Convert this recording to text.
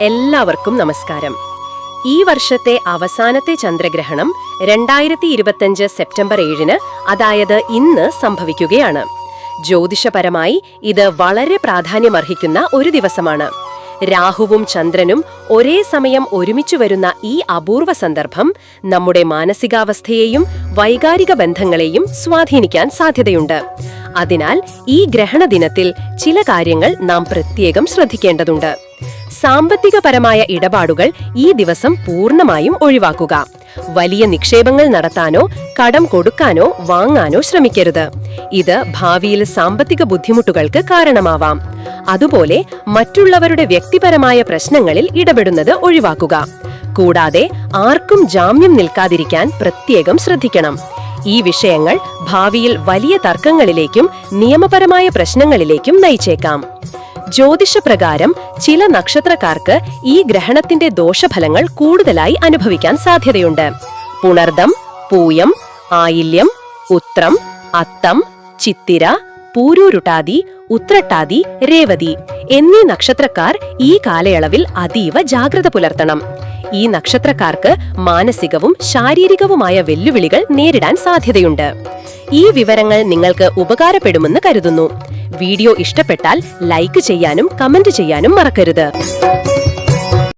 എല്ലാവർക്കും നമസ്കാരം. ഈ വർഷത്തെ അവസാനത്തെ ചന്ദ്രഗ്രഹണം രണ്ടായിരത്തി ഇരുപത്തഞ്ച് സെപ്റ്റംബർ ഏഴിന് അതായത് ഇന്ന് സംഭവിക്കുകയാണ്. ജ്യോതിഷപരമായി ഇത് വളരെ പ്രാധാന്യമർഹിക്കുന്ന ഒരു ദിവസമാണ്. രാഹുവും ചന്ദ്രനും ഒരേ സമയം ഒരുമിച്ചു വരുന്ന ഈ അപൂർവ സന്ദർഭം നമ്മുടെ മാനസികാവസ്ഥയെയും വൈകാരിക ബന്ധങ്ങളെയും സ്വാധീനിക്കാൻ സാധ്യതയുണ്ട്. അതിനാൽ ഈ ഗ്രഹണ ദിനത്തിൽ ചില കാര്യങ്ങൾ നാം പ്രത്യേകം ശ്രദ്ധിക്കേണ്ടതുണ്ട്. സാമ്പത്തികപരമായ ഇടപാടുകൾ ഈ ദിവസം പൂർണമായും ഒഴിവാക്കുക. വലിയ നിക്ഷേപങ്ങൾ നടത്താനോ കടം കൊടുക്കാനോ വാങ്ങാനോ ശ്രമിക്കരുത്. ഇത് ഭാവിയിൽ സാമ്പത്തിക ബുദ്ധിമുട്ടുകൾക്ക് കാരണമാവാം. അതുപോലെ മറ്റുള്ളവരുടെ വ്യക്തിപരമായ പ്രശ്നങ്ങളിൽ ഇടപെടുന്നത് ഒഴിവാക്കുക. കൂടാതെ ആർക്കും ജാമ്യം നിൽക്കാതിരിക്കാൻ പ്രത്യേകം ശ്രദ്ധിക്കണം. ഈ വിഷയങ്ങൾ ഭാവിയിൽ വലിയ തർക്കങ്ങളിലേക്കും നിയമപരമായ പ്രശ്നങ്ങളിലേക്കും നയിച്ചേക്കാം. ജ്യോതിഷപ്രകാരം ചില നക്ഷത്രക്കാർക്ക് ഈ ഗ്രഹണത്തിന്റെ ദോഷഫലങ്ങൾ കൂടുതലായി അനുഭവിക്കാൻ സാധ്യതയുണ്ട്. പുണർദം പൂയം ആയില്യം ഉത്രം അത്തം ചിത്തിര പൂരൂരുട്ടാതി ഉത്രട്ടാതി രേവതി എന്നീ നക്ഷത്രക്കാർ ഈ കാലയളവിൽ അതീവ ജാഗ്രത പുലർത്തണം. ഈ നക്ഷത്രക്കാർക്ക് മാനസികവും ശാരീരികവുമായ വെല്ലുവിളികൾ നേരിടാൻ സാധ്യതയുണ്ട്. ഈ വിവരങ്ങൾ നിങ്ങൾക്ക് ഉപകാരപ്പെടുമെന്ന് കരുതുന്നു. വീഡിയോ ഇഷ്ടപ്പെട്ടാൽ ലൈക്ക് ചെയ്യാനും കമന്റ് ചെയ്യാനും മറക്കരുത്.